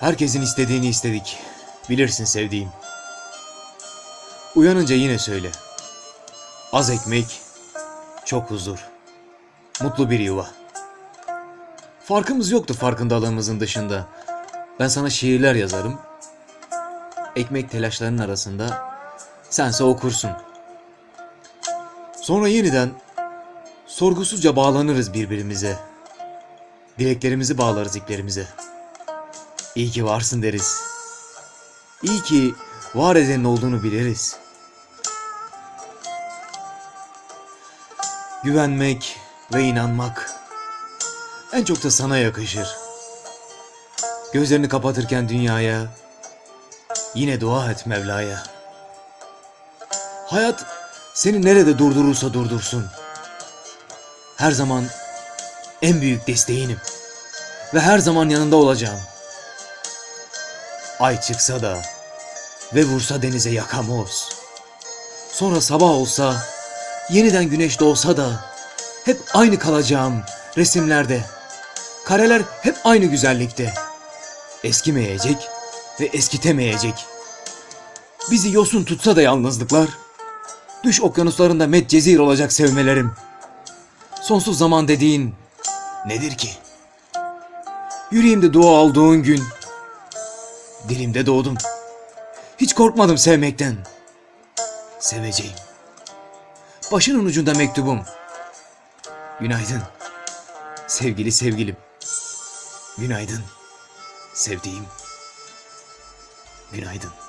Herkesin istediğini istedik. Bilirsin sevdiğim. Uyanınca yine söyle. Az ekmek, çok huzur. Mutlu bir yuva. Farkımız yoktu farkındalığımızın dışında. Ben sana şiirler yazarım. Ekmek telaşlarının arasında sense okursun. Sonra yeniden sorgusuzca bağlanırız birbirimize. Dileklerimizi bağlarız iplerimize. İyi ki varsın deriz. İyi ki var edenin olduğunu biliriz. Güvenmek ve inanmak en çok da sana yakışır. Gözlerini kapatırken dünyaya yine dua et Mevla'ya. Hayat seni nerede durdurursa durdursun. Her zaman en büyük desteğinim ve her zaman yanında olacağım. Ay çıksa da ve vursa denize yakamoz. Sonra sabah olsa, yeniden güneş doğsa da hep aynı kalacağım resimlerde. Kareler hep aynı güzellikte. Eskimeyecek ve eskitemeyecek. Bizi yosun tutsa da yalnızlıklar. Düş okyanuslarında medcezir olacak sevmelerim. Sonsuz zaman dediğin nedir ki? Yüreğimde dua aldığın gün Dilimde doğdum. Hiç korkmadım sevmekten. Seveceğim. Başının ucunda mektubum. Günaydın. Sevgili sevgilim. Günaydın. Sevdiğim. Günaydın.